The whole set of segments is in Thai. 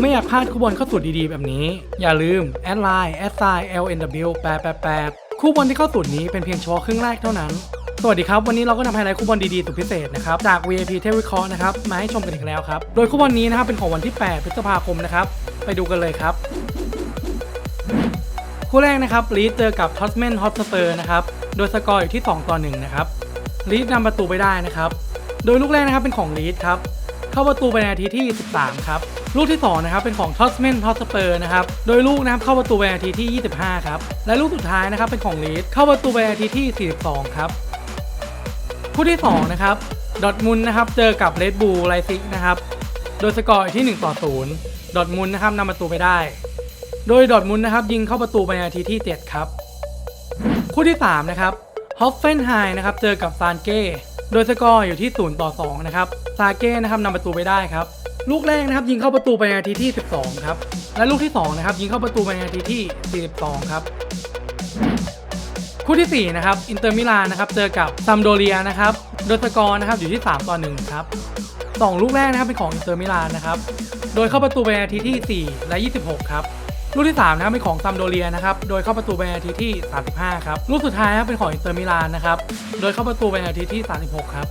ไม่อยากพลาดคู่บอลเข้าสูตรดีๆ แบบนี้ อย่าลืมแอดไลน์แอดไซ LNW 888คู่บอลที่เข้าสูตรนี้เป็นเพียงเฉพาะครึ่งแรกเท่านั้น สวัสดีครับ วันนี้เราก็นำไฮไลท์คู่บอลดีๆสุดพิเศษนะครับ จาก VIP เทวิคอนะครับ มาให้ชมกันอีกแล้วครับ โดยคู่บอลนี้นะครับเป็นของวันที่ 8 พฤษภาคมนะครับ ไปดูกันเลยครับ คู่แรกนะครับลีดเจอกับท็อตแมนฮอตสเปอร์นะครับ โดยสกอร์อยู่ที่ 2 ต่อ 1 นะครับลีดนำประตูไปได้นะครับ โดยลูกแรกนะครับเป็นของลีดครับ เข้าประตูไปในนาทีที่13ครับ ลูกที่ 2 นะครับ เป็นของท็อตแมนฮอสเปอร์นะครับ โดยลูกนะครับเข้าประตูไปในนาทีที่ 25 ครับ และลูกสุดท้ายนะครับเป็นของลีดเข้าประตูไปในนาทีที่ 42 ครับ คู่ที่ 2 นะครับดอทมุนนะครับเจอกับเรดบูลไลซิกนะครับ โดยสกอร์อยู่ที่ 1 ต่อ 0 ดอทมุนนะครับนำประตูไปได้ โดยดอทมุนนะครับยิงเข้าประตูไปในนาทีที่ 7 ครับ คู่ที่ 3 นะครับฮอฟเฟนไฮนะครับเจอกับซานเก้โดยสกอร์อยู่ที่ 0 ต่อ 2 นะครับ ซาเก้นะครับนำประตูไปได้ครับลูกแรกนะครับยิงเข้าประตูไปในนาทีที่ 12 ครับ และลูกที่2นะครับยิงเข้าประตูไปในนาทีที่ 42 ครับ คู่ที่ 4 นะครับอินเตอร์มิลานนะครับเจอกับซัมโดเรียนะครับโดยสกอร์นะครับอยู่ที่ 3 ต่อ 1 ครับ 2 ลูกแรกนะครับเป็นของอินเตอร์มิลานนะครับโดยเข้าประตูไปในนาทีที่ 4 และ 26 ครับ ลูกที่3นะครับเป็นของซัมโดเรียนะครับโดยเข้าประตูไปในนาทีที่ 35 ครับ ลูกสุดท้ายนะครับเป็นของอินเตอร์มิลานนะครับโดยเข้าประตูไปในนาทีที่ 36 ครับ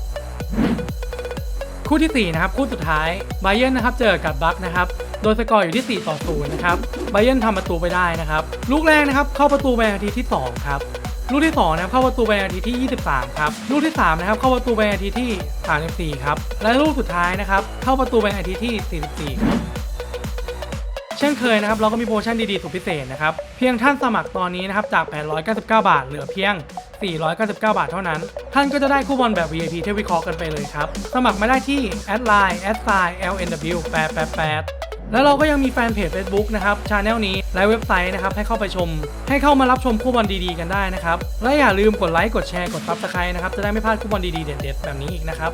คู่ที่ 4 นะครับ คู่สุดท้ายไบเยนนะครับเจอกับบัคนะครับโดยสกอร์อยู่ที่ 4 ต่อ 0 นะครับไบเยนทำประตูไปได้นะครับ ลูกแรกนะครับเข้าประตูไปในนาทีที่ 2 ครับ ลูกที่2นะครับเข้าประตูไปในนาทีที่ 23 ครับ ลูกที่3นะครับเข้าประตูไปในนาทีที่ 34 ครับ และลูกสุดท้ายนะครับเข้าประตูไปในนาทีที่ 44 ครับ เช่นเคยนะครับเราก็มีโปรโมชั่นดีๆสุดพิเศษนะครับเพียงท่านสมัครตอนนี้นะครับจาก 899 บาท เหลือเพียง 499 บาทเท่านั้น ท่านก็จะได้คู่บอลแบบ VIP เทวิเคอกันไปเลยครับ สมัครมาได้ที่แอดไลน์แอดไซ LNW 888แล้วเราก็ยังมีแฟนเพจ Facebook นะครับช anel นี้และเว็บไซต์นะครับให้เข้าไปชม ให้เข้ามารับชมคู่บอลดีๆกันได้นะครับและอย่าลืมกดไลค์กดแชร์กด Subscribe นะครับจะได้ไม่พลาดคู่บอลดีๆเด็ดๆแบบนี้อีกนะครับ